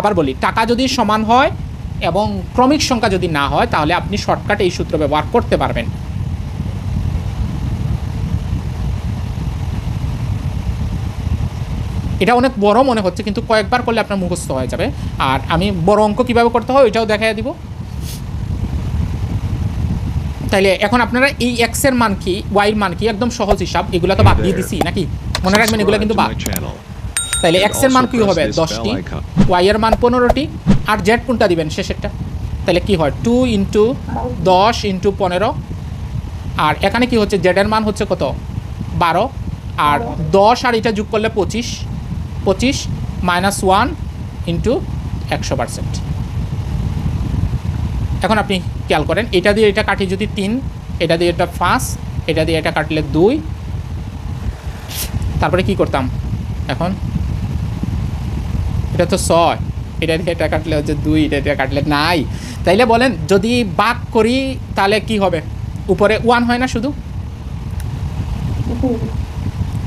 আবার বলি টাকা যদি সমান হয় এবং ক্রমিক সংখ্যা যদি না হয় তাহলে আপনি শর্টকাট এই সূত্র ব্যবহার করতে পারবেন। এটা অনেক বড় মনে হচ্ছে কিন্তু কয়েকবার করলে আপনার মুখস্থ হয়ে যাবে। আর আমি বড় অঙ্ক কীভাবে করতে হয় ওইটাও দেখাই দিব। তাইলে এখন আপনারা এই এক্সের মান কি ওয়াই এর মান কি একদম সহজ হিসাব এগুলো তো বাদ দিয়ে দিছি নাকি? মনে রাখবেন এগুলো কিন্তু বাদ। তাইলে এক্সের মান কি হবে? দশটি ওয়াই এর মান পনেরোটি আর জেড কোনটা দিবেন শেষেরটা? তাহলে কি হয়? টু ইন্টু দশ ইন্টু পনেরো আর এখানে কি হচ্ছে? জেড এর মান হচ্ছে কত? বারো আর দশ আর এটা যোগ করলে পঁচিশ পঁচিশ মাইনাস ওয়ান ইন্টু একশো পার্সেন্ট এখন আপনি খেয়াল করেন এটা দিয়ে এটা কাটি যদি তিন এটা দিয়ে এটা পাঁচ এটা দিয়ে এটা কাটলে দুই। তারপরে কি করতাম? এখন এটা তো ছয়। এটা এটা কাটলে হচ্ছে দুই এটা দিয়ে কাটলে নাই। তাইলে বলেন যদি বাক করি তাহলে কি হবে? উপরে ওয়ান হয় না শুধু?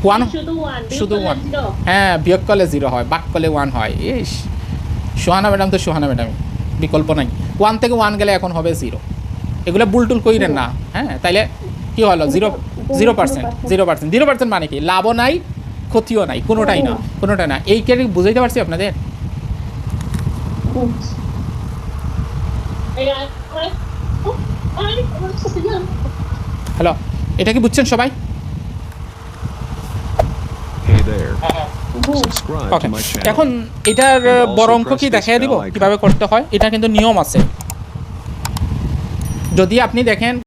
ওয়ান শুধু ওয়ান হ্যাঁ বিয়োগ করলে জিরো হয় বাক করলে ওয়ান হয়। ইস সোহানা ম্যাডাম তো সোহানা ম্যাডাম বিকল্প নাই। ওয়ান থেকে ওয়ান গেলে এখন হবে জিরো এগুলো বুলটুল কইরেন না। হ্যাঁ তাইলে কি হলো? Zero zero percent zero percent zero percent মানে কি? লাভও নাই ক্ষতিও নাই কোনোটাই না কোনোটা না। এই কে বুঝাইতে পারছি আপনাদের? হ্যালো এটা কি বুঝছেন সবাই? My channel. এখন এটার বড় অঙ্ক কি দেখাই দিব? কীভাবে করতে হয়? এটা কিন্তু নিয়ম আছে। যদি আপনি দেখেন